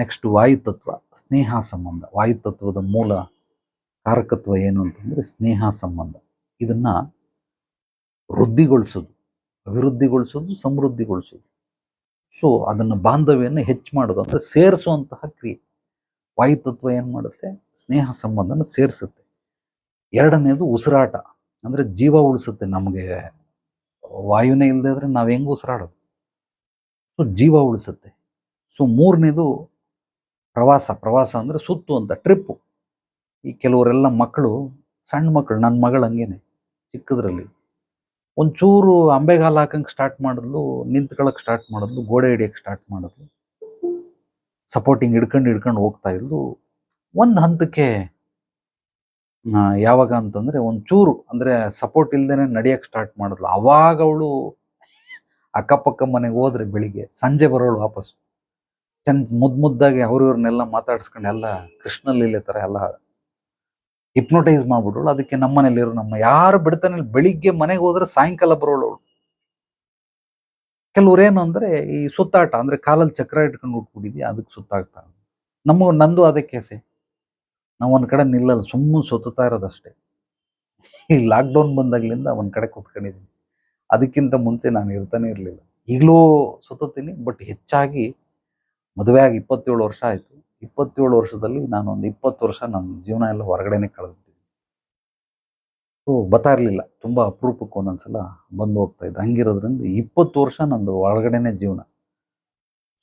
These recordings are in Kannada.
ನೆಕ್ಸ್ಟ್ ವಾಯುತತ್ವ, ಸ್ನೇಹ ಸಂಬಂಧ. ವಾಯುತತ್ವದ ಮೂಲ ಕಾರಕತ್ವ ಏನು ಅಂತಂದ್ರೆ ಸ್ನೇಹ ಸಂಬಂಧ. ಇದನ್ನ ವೃದ್ಧಿಗೊಳಿಸೋದು, ಅಭಿವೃದ್ಧಿಗೊಳಿಸೋದು, ಸಮೃದ್ಧಿಗೊಳಿಸೋದು. ಸೊ ಅದನ್ನು ಬಾಂಧವ್ಯವನ್ನು ಹೆಚ್ಚು ಮಾಡೋದು ಅಂದ್ರೆ ಸೇರಿಸುವಂತಹ ಕ್ರಿಯೆ. ವಾಯುತತ್ವ ಏನು ಮಾಡುತ್ತೆ? ಸ್ನೇಹ ಸಂಬಂಧನ ಸೇರಿಸುತ್ತೆ. ಎರಡನೇದು ಉಸಿರಾಟ. ಅಂದ್ರೆ ಜೀವ ಉಳಿಸುತ್ತೆ ನಮಗೆ. ವಾಯುನೇ ಇಲ್ಲದೆ ಆದರೆ ನಾವು ಹೆಂಗೆ ಉಸಿರಾಡೋದು? ಸೊ ಜೀವ ಉಳಿಸುತ್ತೆ. ಸೊ ಮೂರನೇದು ಪ್ರವಾಸ ಪ್ರವಾಸ ಅಂದರೆ ಸುತ್ತು ಅಂತ, ಟ್ರಿಪ್ಪು. ಈ ಕೆಲವರೆಲ್ಲ ಮಕ್ಕಳು, ಸಣ್ಣ ಮಕ್ಕಳು ನನ್ನ ಮಗಳು ಹಂಗೇನೆ ಚಿಕ್ಕದ್ರಲ್ಲಿ. ಒಂಚೂರು ಅಂಬೆಗಾಲ ಹಾಕಂಗೆ ಸ್ಟಾರ್ಟ್ ಮಾಡಿದ್ಲು ನಿಂತ್ಕೊಳ್ಳೋಕೆ ಸ್ಟಾರ್ಟ್ ಮಾಡಿದ್ಲು, ಗೋಡೆ ಹಿಡಿಯಕ್ಕೆ ಸ್ಟಾರ್ಟ್ ಮಾಡಿದ್ಲು. ಸಪೋರ್ಟಿಂಗ್ ಹಿಡ್ಕೊಂಡು ಹಿಡ್ಕೊಂಡು ಹೋಗ್ತಾ ಇದ್ಲು. ಒಂದು ಹಂತಕ್ಕೆ ಯಾವಾಗ ಅಂತಂದರೆ ಒಂಚೂರು, ಅಂದರೆ ಸಪೋರ್ಟ್ ಇಲ್ಲದೇ ನಡೆಯೋಕ್ಕೆ ಸ್ಟಾರ್ಟ್ ಮಾಡಿದ್ಲು. ಅವಾಗ ಅವಳು ಅಕ್ಕಪಕ್ಕ ಮನೆಗೆ ಹೋದ್ರೆ ಬೆಳಿಗ್ಗೆ, ಸಂಜೆ ಬರೋಳು ವಾಪಸ್ ಚಂದ ಮುದ್ ಮುದ್ದಾಗಿ ಅವ್ರ ಇವ್ರನ್ನೆಲ್ಲ ಮಾತಾಡ್ಸ್ಕೊಂಡು ಎಲ್ಲ ಕೃಷ್ಣ ಲೀಲೆ ತರ ಎಲ್ಲ ಹಿಪ್ನೋಟೈಸ್ ಮಾಡ್ಬಿಟ್ರು. ಅದಕ್ಕೆ ನಮ್ಮನೇಲಿರೋ ನಮ್ಮ ಯಾರು ಬಿಡ್ತಾನೆ. ಬೆಳಿಗ್ಗೆ ಮನೆಗೆ ಹೋದ್ರೆ ಸಾಯಂಕಾಲ ಬರೋಳು ಅವಳು. ಏನು ಅಂದ್ರೆ ಈ ಸುತ್ತಾಟ ಅಂದ್ರೆ ಕಾಲಲ್ಲಿ ಚಕ್ರ ಇಟ್ಕೊಂಡು ಉಟ್ಬಿಟ್ಟಿದ್ಯಾ, ಅದಕ್ಕೆ ಸುತ್ತಾಗ್ತಾ ನಮಗೂ ನಂದು ಅದಕ್ಕೆ ಸೆ ನಾವು ಒಂದ್ ಕಡೆ ನಿಲ್ಲಲ್ಲ, ಸುಮ್ಮನೆ ಸುತ್ತಾ ಇರೋದಷ್ಟೇ. ಈ ಲಾಕ್ಡೌನ್ ಬಂದಾಗ್ಲಿಂದ ಒಂದ್ ಕಡೆ ಕೂತ್ಕೊಂಡಿದ್ದೀನಿ. ಅದಕ್ಕಿಂತ ಮುಂಚೆ ನಾನು ಇರ್ತಾನೆ ಇರಲಿಲ್ಲ. ಈಗಲೂ ಸುತ್ತೀನಿ ಬಟ್ ಹೆಚ್ಚಾಗಿ ಮದುವೆ ಆಗಿ ಇಪ್ಪತ್ತೇಳು ವರ್ಷ ಆಯ್ತು. ಇಪ್ಪತ್ತೇಳು ವರ್ಷದಲ್ಲಿ ನಾನು ಒಂದು ಇಪ್ಪತ್ತು ವರ್ಷ ನನ್ನ ಜೀವನ ಎಲ್ಲ ಹೊರಗಡೆನೆ ಕಳೆದ್ಬಿಟ್ಟಿದ್ದೀನಿ ಸೊ ಬರ್ತಾ ಇರಲಿಲ್ಲ. ತುಂಬಾ ಅಪರೂಪಕ್ಕೆ ಒಂದೊಂದ್ಸಲ ಬಂದು ಹೋಗ್ತಾ ಇದ್ದೆ. ಹಂಗಿರೋದ್ರಿಂದ ಇಪ್ಪತ್ತು ವರ್ಷ ನಂದು ಒಳಗಡೆನೆ ಜೀವನ.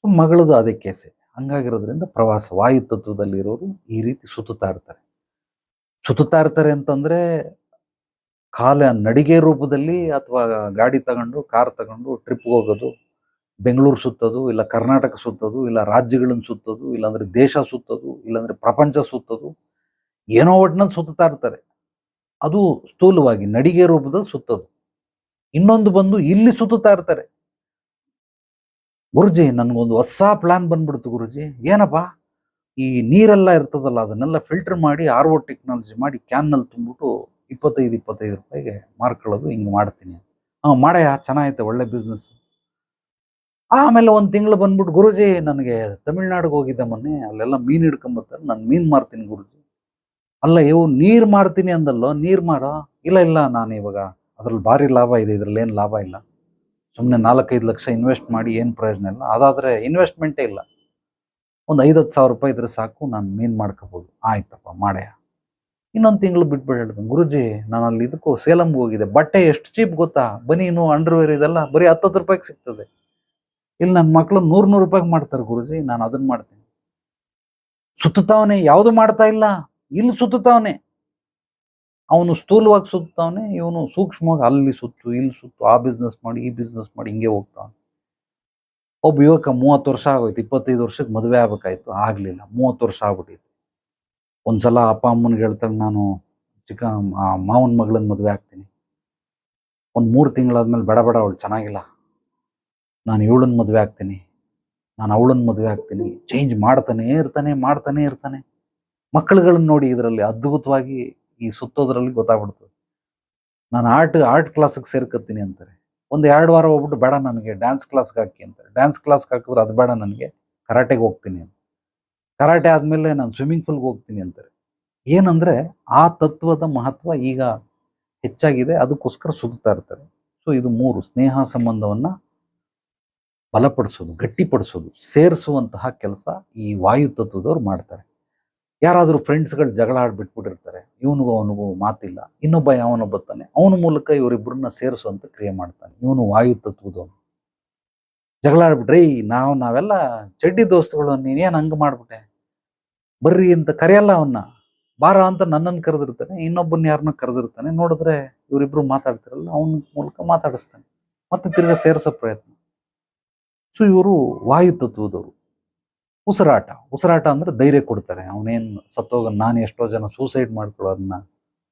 ಮಗಳದು ಅದೇ ಕೇಸೆ. ಹಂಗಾಗಿರೋದ್ರಿಂದ ಪ್ರವಾಸ ವಾಯು ತತ್ವದಲ್ಲಿ ತತ್ವದಲ್ಲಿರೋರು ಈ ರೀತಿ ಸುತ್ತುತ್ತಾ ಇರ್ತಾರೆ. ಸುತ್ತುತ್ತಾ ಇರ್ತಾರೆ ಅಂತಂದ್ರೆ ಕಾಲ ನಡಿಗೆ ರೂಪದಲ್ಲಿ ಅಥವಾ ಗಾಡಿ ತಗೊಂಡು, ಕಾರ್ ತಗೊಂಡು ಟ್ರಿಪ್ಗೆ ಹೋಗೋದು ಬೆಂಗಳೂರು ಸುತ್ತೋದು, ಇಲ್ಲ ಕರ್ನಾಟಕ ಸುತ್ತೋದು, ಇಲ್ಲ ರಾಜ್ಯಗಳನ್ನ ಸುತ್ತೋದು, ಇಲ್ಲಾಂದ್ರೆ ದೇಶ ಸುತ್ತೋದು, ಇಲ್ಲಾಂದ್ರೆ ಪ್ರಪಂಚ ಸುತ್ತೋದು, ಏನೋ ಒಟ್ಟಿನಲ್ಲಿ ಸುತ್ತಾ ಇರ್ತಾರೆ. ಅದು ಸ್ಥೂಲವಾಗಿ ನಡಿಗೆ ರೂಪದಲ್ಲಿ ಸುತ್ತೋದು. ಇನ್ನೊಂದು ಬಂದು ಇಲ್ಲಿ ಸುತ್ತಾ ಇರ್ತಾರೆ. ಗುರುಜಿ, ನನ್ಗೊಂದು ಹೊಸ ಪ್ಲಾನ್ ಬಂದ್ಬಿಡ್ತು ಗುರುಜಿ. ಏನಪ್ಪ? ಈ ನೀರೆಲ್ಲ ಇರ್ತದಲ್ಲ, ಅದನ್ನೆಲ್ಲ ಫಿಲ್ಟರ್ ಮಾಡಿ ಆರ್ ಒ ಟೆಕ್ನಾಲಜಿ ಮಾಡಿ ಕ್ಯಾನ್ನಲ್ಲಿ ತುಂಬಿಟ್ಟು ಇಪ್ಪತ್ತೈದು ಇಪ್ಪತ್ತೈದು ರೂಪಾಯಿಗೆ ಮಾರ್ಕೊಳ್ಳೋದು ಹಿಂಗೆ ಮಾಡ್ತೀನಿ ಹಾಂ ಮಾಡಯ್ಯ ಚೆನ್ನಾಗೈತೆ, ಒಳ್ಳೆ ಬಿಸ್ನೆಸ್ ಆಮೇಲೆ ಒಂದು ತಿಂಗಳು ಬಂದ್ಬಿಟ್ಟು ಗುರುಜಿ ನನಗೆ ತಮಿಳ್ನಾಡಿಗೆ ಹೋಗಿದ್ದೆ ಮೊನ್ನೆ, ಅಲ್ಲೆಲ್ಲ ಮೀನು ಹಿಡ್ಕೊಂಬರ್ತಾರೆ ನಾನು ಮೀನು ಮಾರ್ತೀನಿ ಗುರುಜಿ. ಅಲ್ಲ ಇವು ನೀರು ಮಾರ್ತೀನಿ ಅಂದಲ್ಲೋ, ನೀರು ಮಾಡೋ ಇಲ್ಲ ಇಲ್ಲ, ನಾನು ಇವಾಗ ಅದ್ರಲ್ಲಿ ಭಾರಿ ಲಾಭ ಇದೆ ಇದ್ರಲ್ಲಿ ಏನು ಲಾಭ ಇಲ್ಲ. ಸುಮ್ಮನೆ ನಾಲ್ಕೈದು ಲಕ್ಷ ಇನ್ವೆಸ್ಟ್ ಮಾಡಿ ಏನು ಪ್ರಯೋಜನ ಇಲ್ಲ. ಅದಾದರೆ ಇನ್ವೆಸ್ಟ್ಮೆಂಟೇ ಇಲ್ಲ. ಒಂದು ಐದತ್ತು ಸಾವಿರ ರೂಪಾಯಿ ಇದ್ರೆ ಸಾಕು, ನಾನು ಮೀನು ಮಾಡ್ಕೋಬೋದು. ಆಯ್ತಪ್ಪ, ಮಾಡ್ಯಾ. ಇನ್ನೊಂದು ತಿಂಗಳು ಬಿಟ್ಬಿಟ್ಟು ಗುರುಜಿ, ನಾನು ಅಲ್ಲಿ ಇದಕ್ಕೂ ಸೇಲಂಗೆ ಹೋಗಿದ್ದೆ. ಬಟ್ಟೆ ಎಷ್ಟು ಚೀಪ್ ಗೊತ್ತಾ? ಬನೀನು, ಅಂಡರ್ವೇರ್ ಇದೆಲ್ಲ ಬರೀ ಹತ್ತತ್ತು ರೂಪಾಯಿಗೆ ಸಿಗ್ತದೆ. ಇಲ್ಲಿ ನನ್ನ ಮಕ್ಕಳು ನೂರು ನೂರು ರೂಪಾಯಿಗೆ ಮಾಡ್ತಾರೆ ಗುರುಜಿ, ನಾನು ಅದನ್ನ ಮಾಡ್ತೀನಿ. ಸುತ್ತುತ್ತಾವನೆ, ಯಾವುದು ಮಾಡ್ತಾ ಇಲ್ಲ. ಇಲ್ಲಿ ಸುತ್ತುತ್ತಾವನೆ. ಅವನು ಸ್ಥೂಲವಾಗಿ ಸುತ್ತಾವನೆ ಇವನು ಸೂಕ್ಷ್ಮವಾಗಿ ಅಲ್ಲಿ ಸುತ್ತು, ಇಲ್ಲಿ ಸುತ್ತು, ಆ ಬಿಸ್ನೆಸ್ ಮಾಡಿ, ಈ ಬಿಸ್ನೆಸ್ ಮಾಡಿ, ಹಿಂಗೆ ಹೋಗ್ತಾವನೆ. ಒಬ್ಬ ಯುವಕ ಮೂವತ್ತು ವರ್ಷ ಆಗೋಯ್ತು, ಇಪ್ಪತ್ತೈದು ವರ್ಷಕ್ಕೆ ಮದುವೆ ಆಗ್ಬೇಕಾಯ್ತು, ಆಗಲಿಲ್ಲ, ಮೂವತ್ತು ವರ್ಷ ಆಗ್ಬಿಟ್ಟಿತ್ತು. ಒಂದ್ಸಲ ಅಪ್ಪ ಅಮ್ಮನಿಗೆ ಹೇಳ್ತಾಳೆ ನಾನು ಚಿಕ್ಕ ಮಾವನ ಮಗಳನ್ನ ಮದುವೆ ಆಗ್ತೀನಿ. ಒಂದು ಮೂರು ತಿಂಗಳಾದ್ಮೇಲೆ ಬೇಡ ಬಡ, ಅವಳು ಚೆನ್ನಾಗಿಲ್ಲ. ನಾನು ಇವಳನ್ನ ಮದುವೆ ಆಗ್ತೀನಿ. ನಾನು ಅವಳನ್ನ ಮದುವೆ ಆಗ್ತೀನಿ. ಚೇಂಜ್ ಮಾಡ್ತಾನೆ ಇರ್ತಾನೆ ಮಾಡ್ತಾನೆ ಇರ್ತಾನೆ. ಮಕ್ಕಳುಗಳನ್ನ ನೋಡಿ ಇದರಲ್ಲಿ ಅದ್ಭುತವಾಗಿ ಈ ಸುತ್ತೋದ್ರಲ್ಲಿ ಗೊತ್ತಾಗ್ಬಿಡ್ತದೆ ನಾನು ಆರ್ಟ್ ಆರ್ಟ್ ಕ್ಲಾಸ್ಗೆ ಸೇರ್ಕತ್ತೀನಿ ಅಂತಾರೆ. ಒಂದು ಎರಡು ವಾರ ಹೋಗ್ಬಿಟ್ಟು ಬೇಡ ನನಗೆ ಡ್ಯಾನ್ಸ್ ಕ್ಲಾಸ್ಗೆ ಹಾಕಿ ಅಂತಾರೆ. ಡ್ಯಾನ್ಸ್ ಕ್ಲಾಸ್ಗೆ ಹಾಕಿದ್ರೆ ಅದು ಬೇಡ ನನಗೆ, ಕರಾಟೆಗೆ ಹೋಗ್ತೀನಿ ಅಂತ. ಕರಾಟೆ ಆದಮೇಲೆ ನಾನು ಸ್ವಿಮ್ಮಿಂಗ್ ಪೂಲ್ಗೆ ಹೋಗ್ತೀನಿ ಅಂತಾರೆ. ಏನಂದರೆ ಆ ತತ್ವದ ಮಹತ್ವ ಈಗ ಹೆಚ್ಚಾಗಿದೆ. ಅದಕ್ಕೋಸ್ಕರ ಸುತ್ತಾ ಇರ್ತಾರೆ. ಸೊ ಇದು ಮೂರು, ಸ್ನೇಹ ಸಂಬಂಧವನ್ನ ಬಲಪಡಿಸೋದು ಗಟ್ಟಿಪಡಿಸೋದು ಸೇರಿಸುವಂತಹ ಕೆಲಸ ಈ ವಾಯು ತತ್ವದವ್ರು ಮಾಡ್ತಾರೆ. ಯಾರಾದರೂ ಫ್ರೆಂಡ್ಸ್ಗಳು ಜಗಳ ಆಡ್ಬಿಟ್ಬಿಟ್ಟಿರ್ತಾರೆ ಇವನಿಗೂ ಅವನಿಗೂ ಮಾತಿಲ್ಲ ಇನ್ನೊಬ್ಬ ಯಾವನೋ ಬರ್ತಾನೆ ಅವನ ಮೂಲಕ ಇವರಿಬ್ಬರನ್ನ ಸೇರಿಸುವಂತ ಕ್ರಿಯೆ ಮಾಡ್ತಾನೆ ಇವನು ವಾಯು ತತ್ವದವನು. ಜಗಳ ಆಡ್ಬಿಟ್ರೆ "ಏಯ್, ನಾವು ನಾವೆಲ್ಲ ಚಡ್ಡಿ ದೋಸ್ತುಗಳು ನೀನೇನು ಹಂಗೆ ಮಾಡ್ಬಿಟ್ಟೆ? ಬರ್ರಿ ಅಂತ ಕರೆಯಲ್ಲ ಅವನ್ನ ಬಾರ ಅಂತ ನನ್ನನ್ನು ಕರೆದಿರ್ತಾನೆ ಇನ್ನೊಬ್ಬನ ಯಾರನ್ನ ಕರೆದಿರ್ತಾನೆ ನೋಡಿದ್ರೆ ಇವರಿಬ್ರು ಮಾತಾಡ್ತಿರಲ್ಲ ಅವನ ಮೂಲಕ ಮಾತಾಡಿಸ್ತಾನೆ ಮತ್ತೆ ತಿರ್ಗಾ ಸೇರಿಸೋ ಪ್ರಯತ್ನ. ಸೊ, ಇವರು ವಾಯು ತತ್ವದವರು ಉಸಿರಾಟ. ಉಸಿರಾಟ ಅಂದ್ರೆ ಧೈರ್ಯ ಕೊಡ್ತಾರೆ. ಅವನೇನು ಸತ್ತೋಗ ನಾನು ಎಷ್ಟೋ ಜನ ಸೂಸೈಡ್ ಮಾಡ್ಕೊಳ್ಳೋದನ್ನ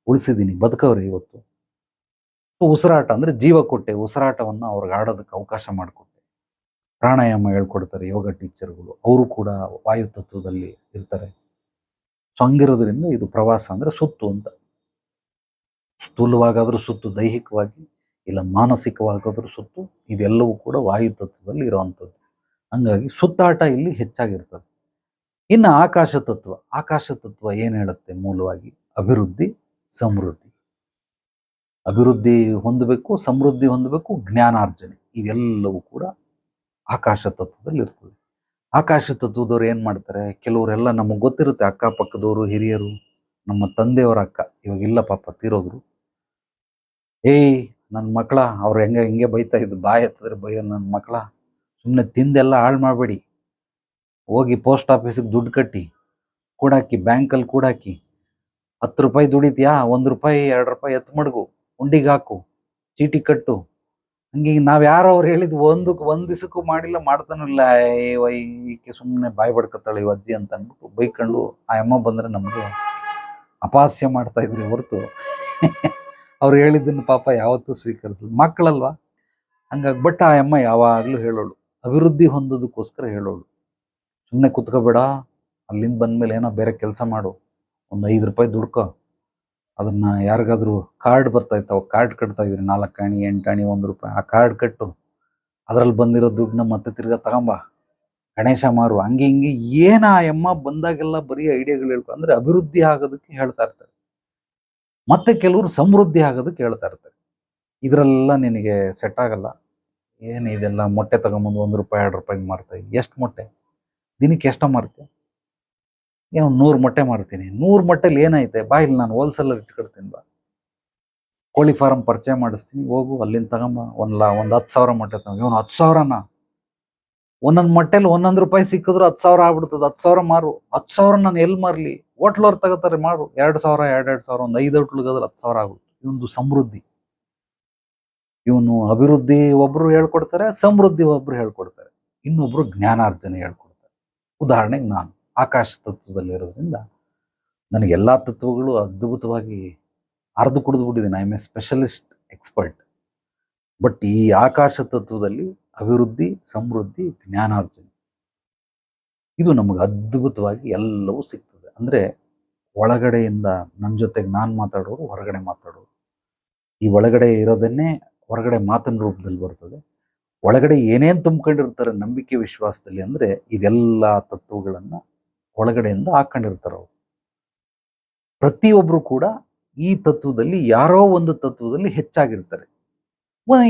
ಉಳಿಸಿದ್ದೀನಿ ಬದುಕವ್ರೆ ಇವತ್ತು. ಸೊ, ಉಸಿರಾಟ ಅಂದ್ರೆ ಜೀವ ಕೊಟ್ಟೆ. ಉಸಿರಾಟವನ್ನು ಅವ್ರಿಗೆ ಆಡೋದಕ್ಕೆ ಅವಕಾಶ ಮಾಡಿಕೊಟ್ಟೆ. ಪ್ರಾಣಾಯಾಮ ಹೇಳ್ಕೊಡ್ತಾರೆ ಯೋಗ ಟೀಚರ್ಗಳು. ಅವರು ಕೂಡ ವಾಯು ತತ್ವದಲ್ಲಿ ಇರ್ತಾರೆ. ಸೊ, ಹಂಗಿರೋದ್ರಿಂದ ಇದು ಪ್ರವಾಸ ಅಂದ್ರೆ ಸುತ್ತು ಅಂತ. ಸ್ಥೂಲವಾಗಾದರೂ ಸುತ್ತು, ದೈಹಿಕವಾಗಿ ಇಲ್ಲ ಮಾನಸಿಕವಾಗಾದ್ರೂ ಸುತ್ತು ಇದೆಲ್ಲವೂ ಕೂಡ ವಾಯು ತತ್ವದಲ್ಲಿ ಇರುವಂಥದ್ದು. ಹಂಗಾಗಿ ಸುತ್ತಾಟ ಇಲ್ಲಿ ಹೆಚ್ಚಾಗಿರ್ತದೆ. ಇನ್ನು ಆಕಾಶ ತತ್ವ ಆಕಾಶ ತತ್ವ ಏನು ಹೇಳುತ್ತೆ ಮೂಲವಾಗಿ? ಅಭಿವೃದ್ಧಿ, ಸಮೃದ್ಧಿ. ಅಭಿವೃದ್ಧಿ ಹೊಂದಬೇಕು, ಸಮೃದ್ಧಿ ಹೊಂದಬೇಕು, ಜ್ಞಾನಾರ್ಜನೆ. ಇದೆಲ್ಲವೂ ಕೂಡ ಆಕಾಶ ತತ್ವದಲ್ಲಿ ಇರ್ತದೆ. ಆಕಾಶ ತತ್ವದವ್ರು ಏನು ಮಾಡ್ತಾರೆ? ಕೆಲವರೆಲ್ಲ ನಮಗೆ ಗೊತ್ತಿರುತ್ತೆ ಅಕ್ಕಪಕ್ಕದವರು, ಹಿರಿಯರು, ನಮ್ಮ ತಂದೆಯವರ ಅಕ್ಕ. ಇವಾಗ ಇಲ್ಲ ಪಾಪ ತೀರೋದ್ರು. ಏಯ್ ನನ್ನ ಮಕ್ಕಳ ಅವ್ರು ಹೆಂಗೆ ಹಿಂಗೆ ಬೈತಾ ಇದ್ದು, ಬಾಯಿ ಎತ್ತಿದ್ರೆ ಬೈಯೋ ನನ್ನ ಮಕ್ಕಳ ಸುಮ್ಮನೆ ತಿಂದೆಲ್ಲ ಹಾಳು ಮಾಡಬೇಡಿ. ಹೋಗಿ ಪೋಸ್ಟ್ ಆಫೀಸಿಗೆ ದುಡ್ಡು ಕಟ್ಟಿ, ಕೂಡಾಕಿ ಬ್ಯಾಂಕಲ್ಲಿ ಕೂಡಾಕಿ. ಹತ್ತು ರೂಪಾಯಿ ದುಡಿತೀಯಾ? ಒಂದು ರೂಪಾಯಿ, ಎರಡು ರೂಪಾಯಿ ಎತ್ತು ಮಡಗು. ಉಂಡಿಗೆ ಹಾಕು. ಚೀಟಿ ಕಟ್ಟು. ಹಂಗೆ ನಾವು ಯಾರು ಅವ್ರು ಹೇಳಿದ್ದು ಒಂದಕ್ಕೆ ಒಂದು ದಿವಸಕ್ಕೂ ಮಾಡಿಲ್ಲ ಮಾಡ್ತಾನಲ್ಲ ಏ ಈಕೆ ಸುಮ್ಮನೆ ಬಾಯಿ ಬಡ್ಕತ್ತಾಳೆ ಇವ್ ಅಜ್ಜಿ ಅಂತ ಅಂದ್ಬಿಟ್ಟು ಬೈಕೊಂಡು ಆ ಅಮ್ಮ ಬಂದ್ರೆ ನಮಗೆ ಅಪಾಸ್ಯ ಮಾಡ್ತಾ ಇದ್ರಿ ಹೊರತು. ಅವ್ರು ಹೇಳಿದ್ದನ್ನು ಪಾಪ ಯಾವತ್ತೂ ಸ್ವೀಕರಿಸಲ್ಲ. ಮಕ್ಕಳಲ್ವಾ? ಹಂಗಾಗಿ ಬಟ್ ಆ ಅಮ್ಮ ಯಾವಾಗಲೂ ಹೇಳೋಳು. ಅಭಿವೃದ್ಧಿ ಹೊಂದೋದಕ್ಕೋಸ್ಕರ ಹೇಳೋಳು. ಸುಮ್ಮನೆ ಕುತ್ಕೋಬೇಡ. ಅಲ್ಲಿಂದ ಬಂದಮೇಲೆ ಏನೋ ಬೇರೆ ಕೆಲಸ ಮಾಡು. ಒಂದು ಐದು ರೂಪಾಯಿ ದುಡ್ಕೊ. ಅದನ್ನ ಯಾರಿಗಾದ್ರೂ ಕಾರ್ಡ್ ಬರ್ತಾ ಇತ್ತು. ಕಾರ್ಡ್ ಕಟ್ತಾ ಇದ್ರಿ. ನಾಲ್ಕು ಆಣಿ ಎಂಟು ಆಣಿ ಒಂದು ರೂಪಾಯಿ. ಆ ಕಾರ್ಡ್ ಕಟ್ಟು. ಅದರಲ್ಲಿ ಬಂದಿರೋ ದುಡ್ಡನ್ನ ಮತ್ತೆ ತಿರ್ಗಾ ತಗೊಂಬ. ಗಣೇಶ ಮಾರು. ಹಂಗೆ ಹಿಂಗೆ ಏನ ಆ ಅಮ್ಮ ಬಂದಾಗೆಲ್ಲ ಬರೀ ಐಡಿಯಾಗಳು ಹೇಳ್ಕೊ ಅಂದ್ರೆ ಅಭಿವೃದ್ಧಿ ಆಗೋದಕ್ಕೆ ಹೇಳ್ತಾ ಇರ್ತಾರೆ. ಮತ್ತೆ ಕೆಲವರು ಸಮೃದ್ಧಿ ಆಗೋದು ಕೇಳ್ತಾ ಇರ್ತಾರೆ. ಇದರೆಲ್ಲ ನಿನಗೆ ಸೆಟ್ ಆಗಲ್ಲ. ಏನು ಇದೆಲ್ಲ ಮೊಟ್ಟೆ ತಗೊಂಬಂದು ಒಂದು ರೂಪಾಯಿ, ಎರಡು ರೂಪಾಯಿಗೆ ಮಾರ್ತಾ ಎಷ್ಟು ಮೊಟ್ಟೆ? ದಿನಕ್ಕೆ ಎಷ್ಟು ಮಾರ್ತೆ. ಏನು ನೂರು ಮೊಟ್ಟೆ ಮಾರ್ತೀನಿ. ನೂರು ಮೊಟ್ಟೆಲಿ ಏನೈತೆ? ಬಾ ಇಲ್ಲಿ ನಾನು ಹೋಲ್ಸೇಲ್ ಇಟ್ಕೊಡ್ತೀನಿ ಬಾ. ಕೋಳಿ ಫಾರಂ ಪರಿಚಯ ಮಾಡಿಸ್ತೀನಿ. ಹೋಗು, ಅಲ್ಲಿಂದ ತಗೊಂಬ. ಒಂದು ಲಾ, ಒಂದು ಹತ್ತು ಸಾವಿರ ಮೊಟ್ಟೆ ತಗೊಂಡು ಇವನು ಹತ್ತು ಸಾವಿರನ? ಒಂದೊಂದು ಮೊಟ್ಟೆಲಿ ಒಂದೊಂದು ರೂಪಾಯಿ ಸಿಕ್ಕಿದ್ರು ಹತ್ತು ಸಾವಿರ ಆಗ್ಬಿಡ್ತದೆ. ಹತ್ತು ಸಾವಿರ ಮಾರು. ಹತ್ತು ಸಾವಿರ ನಾನು ಎಲ್ಲಿ ಮಾರಲಿ? ಹೋಟ್ಲವ್ರು ತಗೋತಾರೆ ಮಾಡು. ಎರಡು ಸಾವಿರ ಎರಡು ಎರಡು ಸಾವಿರ, ಒಂದು ಐದು ಹೋಟ್ಲಿಗಾದ್ರೆ ಹತ್ತು ಸಾವಿರ ಆಗುತ್ತೆ. ಇವೊಂದು ಸಮೃದ್ಧಿ. ಇವನು ಅಭಿವೃದ್ಧಿ ಒಬ್ರು ಹೇಳ್ಕೊಡ್ತಾರೆ, ಸಮೃದ್ಧಿ ಒಬ್ರು ಹೇಳ್ಕೊಡ್ತಾರೆ. ಇನ್ನೊಬ್ರು ಜ್ಞಾನಾರ್ಜನೆ ಹೇಳ್ಕೊಡ್ತಾರೆ. ಉದಾಹರಣೆಗೆ ನಾನು. ಆಕಾಶ ತತ್ವದಲ್ಲಿರೋದ್ರಿಂದ ನನಗೆ ಎಲ್ಲ ತತ್ವಗಳು ಅದ್ಭುತವಾಗಿ ಅರ್ಧ ಕುಡಿದು ಬಿಟ್ಟಿದ್ದೀನಿ. I'm a specialist expert but ಈ ಆಕಾಶ ತತ್ವದಲ್ಲಿ ಅಭಿವೃದ್ಧಿ, ಸಮೃದ್ಧಿ, ಜ್ಞಾನಾರ್ಜನೆ. ಇದು ನಮಗೆ ಅದ್ಭುತವಾಗಿ ಎಲ್ಲವೂ ಸಿಗ್ತದೆ. ಅಂದರೆ ಒಳಗಡೆಯಿಂದ ನನ್ನ ಜೊತೆಗೆ ನಾನು ಮಾತಾಡೋರು ಹೊರಗಡೆ ಮಾತಾಡೋರು. ಈ ಒಳಗಡೆ ಇರೋದನ್ನೇ ಹೊರಗಡೆ ಮಾತಿನ ರೂಪದಲ್ಲಿ ಬರ್ತದೆ. ಒಳಗಡೆ ಏನೇನು ತುಂಬ್ಕೊಂಡಿರ್ತಾರೆ ನಂಬಿಕೆ ವಿಶ್ವಾಸದಲ್ಲಿ ಅಂದರೆ ಇದೆಲ್ಲ ತತ್ವಗಳನ್ನು ಒಳಗಡೆಯಿಂದ ಹಾಕೊಂಡಿರ್ತಾರೆ ಅವರು. ಪ್ರತಿಯೊಬ್ಬರು ಕೂಡ ಈ ತತ್ವದಲ್ಲಿ ಯಾರೋ ಒಂದು ತತ್ವದಲ್ಲಿ ಹೆಚ್ಚಾಗಿರ್ತಾರೆ.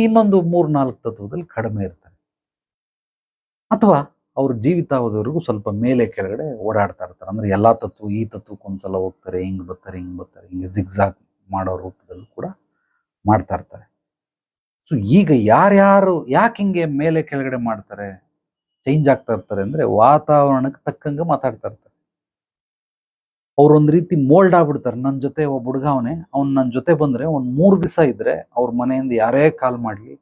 ಇನ್ನೊಂದು ಮೂರು ನಾಲ್ಕು ತತ್ವದಲ್ಲಿ ಕಡಿಮೆ ಇರ್ತಾರೆ. ಅಥವಾ ಅವ್ರ ಜೀವಿತಾವಧಿವರೆಗೂ ಸ್ವಲ್ಪ ಮೇಲೆ ಕೆಳಗಡೆ ಓಡಾಡ್ತಾ ಇರ್ತಾರೆ. ಅಂದ್ರೆ ಎಲ್ಲಾ ತತ್ವ ಈ ತತ್ವಕ್ಕೆ ಒಂದ್ಸಲ ಹೋಗ್ತಾರೆ, ಹಿಂಗ್ ಬರ್ತಾರೆ ಹಿಂಗ್ ಬರ್ತಾರೆ, ಹಿಂಗೆ ಜಿಗ್ಜಾಗ್ ಮಾಡೋ ರೂಪದಲ್ಲೂ ಕೂಡ ಮಾಡ್ತಾ ಇರ್ತಾರೆ. ಸೊ ಈಗ ಯಾರ್ಯಾರು ಯಾಕೆ ಹಿಂಗೆ ಮೇಲೆ ಕೆಳಗಡೆ ಮಾಡ್ತಾರೆ ಚೇಂಜ್ ಆಗ್ತಾ ಇರ್ತಾರೆ ಅಂದ್ರೆ ವಾತಾವರಣಕ್ಕೆ ತಕ್ಕಂಗೆ ಮಾತಾಡ್ತಾ ಇರ್ತಾರೆ. ಅವ್ರೊಂದ್ ರೀತಿ ಮೋಲ್ಡ್ ಆಗ್ಬಿಡ್ತಾರೆ. ನನ್ನ ಜೊತೆ ಒಬ್ಬ ಹುಡುಗ ಅವನೇ, ಅವ್ನು ನನ್ನ ಜೊತೆ ಬಂದ್ರೆ ಒಂದ್ ಮೂರು ದಿವಸ ಇದ್ರೆ ಅವ್ರ ಮನೆಯಿಂದ ಯಾರೇ ಕಾಲ್ ಮಾಡ್ಲಿ,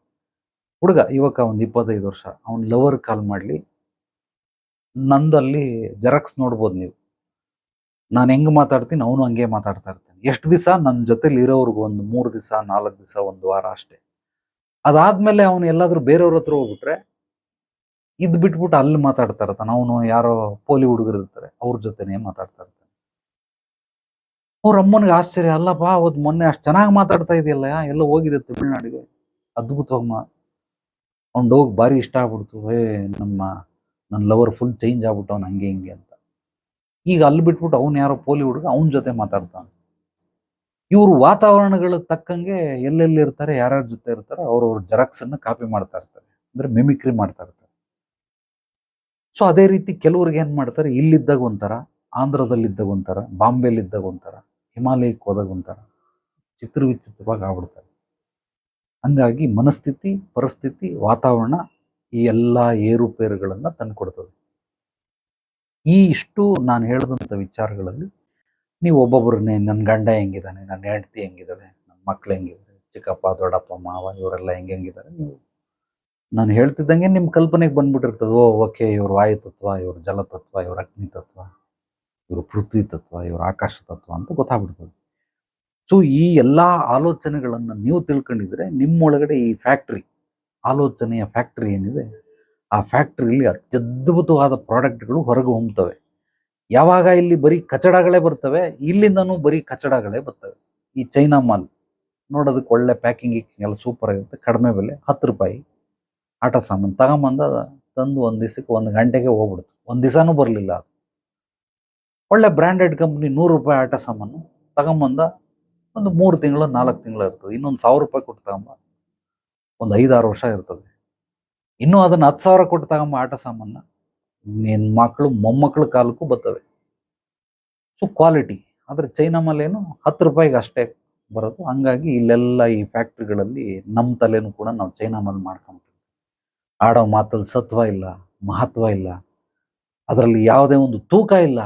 ಹುಡುಗ ಯುವಕ ಒಂದು ಇಪ್ಪತ್ತೈದು ವರ್ಷ, ಅವ್ನ ಲವರ್ ಕಾಲ್ ಮಾಡ್ಲಿ ನಂದು ಅಲ್ಲಿ ಜೆರಾಕ್ಸ್ ನೋಡ್ಬೋದು ನೀವು. ನಾನು ಹೆಂಗ್ ಮಾತಾಡ್ತೀನಿ, ಅವನು ಹಂಗೆ ಮಾತಾಡ್ತಾ ಇರ್ತಾನೆ. ಎಷ್ಟು ದಿವಸ? ನನ್ನ ಜೊತೆಲಿ ಇರೋರ್ಗು ಒಂದು ಮೂರು ದಿವಸ, ನಾಲ್ಕು ದಿವಸ, ಒಂದು ವಾರ ಅಷ್ಟೇ. ಅದಾದ್ಮೇಲೆ ಅವನು ಎಲ್ಲಾದರೂ ಬೇರೆಯವ್ರ ಹತ್ರ ಹೋಗ್ಬಿಟ್ರೆ, ಇದ್ ಬಿಟ್ಬಿಟ್ಟು ಅಲ್ಲಿ ಮಾತಾಡ್ತಾ ಇರ್ತಾನೆ. ಅವನು ಯಾರೋ ಪೋಲಿ ಹುಡುಗರು ಇರ್ತಾರೆ, ಅವ್ರ ಜೊತೆನೇ ಮಾತಾಡ್ತಾ ಇರ್ತಾನೆ. ಅವ್ರ ಅಮ್ಮನಿಗೆ ಆಶ್ಚರ್ಯ, ಅಲ್ಲಪ್ಪ ಅವತ್ತು ಮೊನ್ನೆ ಅಷ್ಟು ಚೆನ್ನಾಗಿ ಮಾತಾಡ್ತಾ ಇದೆಯಲ್ಲ ಎಲ್ಲ ಹೋಗಿದೆ ತಮಿಳ್ನಾಡಿಗೆ. ಅದ್ಭುತವಾಗಿ ಮಾ ಅವ್ನು ಹೋಗಿ ಭಾರಿ ಇಷ್ಟ ಆಗ್ಬಿಡ್ತು. ಏ ನಮ್ಮ ನನ್ನ ಲವರ್ ಫುಲ್ ಚೇಂಜ್ ಆಗ್ಬಿಟ್ಟು ಅವ್ನು ಹಂಗೆ ಹಿಂಗೆ ಅಂತ. ಈಗ ಅಲ್ಲಿ ಬಿಟ್ಬಿಟ್ಟು ಅವ್ನು ಯಾರೋ ಪೋಲಿ ಹುಡುಗ ಅವನ ಜೊತೆ ಮಾತಾಡ್ತಾನೆ. ಇವರು ವಾತಾವರಣಗಳಿಗೆ ತಕ್ಕಂಗೆ ಎಲ್ಲೆಲ್ಲಿ ಇರ್ತಾರೆ, ಯಾರ್ಯಾರ ಜೊತೆ ಇರ್ತಾರೆ, ಅವ್ರವ್ರ ಜೆರಾಕ್ಸನ್ನು ಕಾಪಿ ಮಾಡ್ತಾ ಇರ್ತಾರೆ. ಅಂದ್ರೆ ಮಿಮಿಕ್ರಿ ಮಾಡ್ತಾ ಇರ್ತಾರೆ. ಸೊ ಅದೇ ರೀತಿ ಕೆಲವ್ರಿಗೆ ಏನು ಮಾಡ್ತಾರೆ, ಇಲ್ಲಿದ್ದಾಗ ಒಂಥರ, ಆಂಧ್ರದಲ್ಲಿದ್ದಾಗ ಒಂಥರ ಬಾಂಬೆಲಿದ್ದಾಗ ಒಂಥರ, ಹಿಮಾಲಯಕ್ಕೆ ಹೋದಾಗ ಒಂಥರ ಚಿತ್ರ ವಿಚಿತ್ರವಾಗಿ ಆಗ್ಬಿಡ್ತಾರೆ. ಹಂಗಾಗಿ ಮನಸ್ಥಿತಿ, ಪರಿಸ್ಥಿತಿ, ವಾತಾವರಣ ಈ ಎಲ್ಲ ಏರುಪೇರುಗಳನ್ನು ತಂದುಕೊಡ್ತದೆ. ಈ ಇಷ್ಟು ನಾನು ಹೇಳಿದಂಥ ವಿಚಾರಗಳಲ್ಲಿ ನೀವು ಒಬ್ಬೊಬ್ಬರನ್ನೇ ನನ್ನ ಗಂಡ ಹೆಂಗಿದ್ದಾನೆ ನನ್ನ ಹೆಂಡತಿ ಹೆಂಗಿದ್ದಾಳೆ ನನ್ನ ಮಕ್ಳು ಹೆಂಗಿದ್ದಾರೆ ಚಿಕ್ಕಪ್ಪ, ದೊಡ್ಡಪ್ಪ, ಮಾವ ಇವರೆಲ್ಲ ಹೆಂಗೆ ಹೆಂಗಿದ್ದಾರೆ ನೀವು ನಾನು ಹೇಳ್ತಿದ್ದಂಗೆ ನಿಮ್ಮ ಕಲ್ಪನೆಗೆ ಬಂದ್ಬಿಟ್ಟಿರ್ತದೆ, ಓ, ಓಕೆ, ಇವ್ರ ವಾಯು ತತ್ವ, ಇವ್ರ ಜಲತತ್ವ ಇವ್ರ ಅಗ್ನಿ ತತ್ವ, ಇವ್ರ ಪೃಥ್ವಿ ತತ್ವ, ಇವ್ರ ಆಕಾಶ ತತ್ವ ಅಂತ ಗೊತ್ತಾಗ್ಬಿಡ್ತದೆ. ಸೊ ಈ ಎಲ್ಲ ಆಲೋಚನೆಗಳನ್ನು ನೀವು ತಿಳ್ಕೊಂಡಿದ್ರೆ ನಿಮ್ಮೊಳಗಡೆ ಈ ಫ್ಯಾಕ್ಟ್ರಿ ಆಲೋಚನೆಯ ಫ್ಯಾಕ್ಟ್ರಿ ಏನಿದೆ, ಆ ಫ್ಯಾಕ್ಟ್ರಿಯಲ್ಲಿ ಅತ್ಯದ್ಭುತವಾದ ಪ್ರಾಡಕ್ಟ್ಗಳು ಹೊರಗೆ ಹೊಮ್ತವೆ. ಯಾವಾಗ ಇಲ್ಲಿ ಬರೀ ಕಚಡಗಳೇ ಬರ್ತವೆ, ಇಲ್ಲಿಂದನೂ ಬರೀ ಕಚಡಗಳೇ ಬರ್ತವೆ. ಈ ಚೈನಾ ಮಾಲ್ ನೋಡೋದಕ್ಕೆ ಒಳ್ಳೆ ಪ್ಯಾಕಿಂಗ್ ಎಲ್ಲ ಸೂಪರ್ ಆಗಿರುತ್ತೆ, ಕಡಿಮೆ ಬೆಲೆ, ಹತ್ತು ರೂಪಾಯಿ. ಆಟ ಸಾಮಾನು ತಗೊಂಬಂದ ತಂದು ಒಂದು ದಿವಸಕ್ಕೆ ಒಂದು ಗಂಟೆಗೆ ಹೋಗ್ಬಿಡ್ತು. ಒಂದು ದಿವಸನೂ ಬರಲಿಲ್ಲ ಒಳ್ಳೆ ಬ್ರ್ಯಾಂಡೆಡ್ ಕಂಪ್ನಿ ನೂರು ರೂಪಾಯಿ ಆಟ ಸಾಮಾನು ತಗೊಂಬಂದ ಒಂದು ಮೂರು ತಿಂಗಳು, ನಾಲ್ಕು ತಿಂಗಳು ಇರ್ತದೆ. ಇನ್ನೊಂದು ಸಾವಿರ ರೂಪಾಯಿ ಕೊಟ್ಟು ತಗೊಂಬ ಒಂದು ಐದಾರು ವರ್ಷ ಇರ್ತದೆ. ಇನ್ನೂ ಅದನ್ನ ಹತ್ತು ಸಾವಿರ ಕೊಟ್ಟು ತಗೊಂಬ ಆಟ ಸಾಮಾನ ನಿನ್ನ ಮಕ್ಕಳು ಮೊಮ್ಮಕ್ಕಳ ಕಾಲಕ್ಕೂ ಬರ್ತವೆ. ಸೊ ಕ್ವಾಲಿಟಿ ಆದರೆ ಚೈನಾ ಏನು ಹತ್ತು ರೂಪಾಯಿಗೆ ಅಷ್ಟೇ ಬರೋದು. ಹಂಗಾಗಿ ಇಲ್ಲೆಲ್ಲ ಈ ಫ್ಯಾಕ್ಟ್ರಿಗಳಲ್ಲಿ ನಮ್ಮ ತಲೆನೂ ಕೂಡ ನಾವು ಚೈನಾ ಮೇಲೆ ಮಾಡ್ಕೊಂತೀವಿ ಆಡೋ ಮಾತಲ್ಲಿ ಸತ್ವ ಇಲ್ಲ, ಮಹತ್ವ ಇಲ್ಲ. ಅದರಲ್ಲಿ ಯಾವುದೇ ಒಂದು ತೂಕ ಇಲ್ಲ.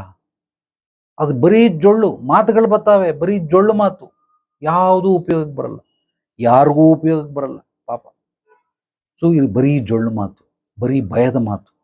ಅದು ಬರೀ ಜೊಳ್ಳು, ಮಾತುಗಳು ಬರ್ತಾವೆ, ಬರೀ ಜೊಳ್ಳು ಮಾತು. ಯಾವುದೂ ಉಪಯೋಗಕ್ಕೆ ಬರಲ್ಲ. ಯಾರಿಗೂ ಉಪಯೋಗಕ್ಕೆ ಬರಲ್ಲ. ಸೊ ಇದು ಬರೀ ಜೊಳ್ಳು ಮಾತು ಬರೀ ಭಯದ ಮಾತು.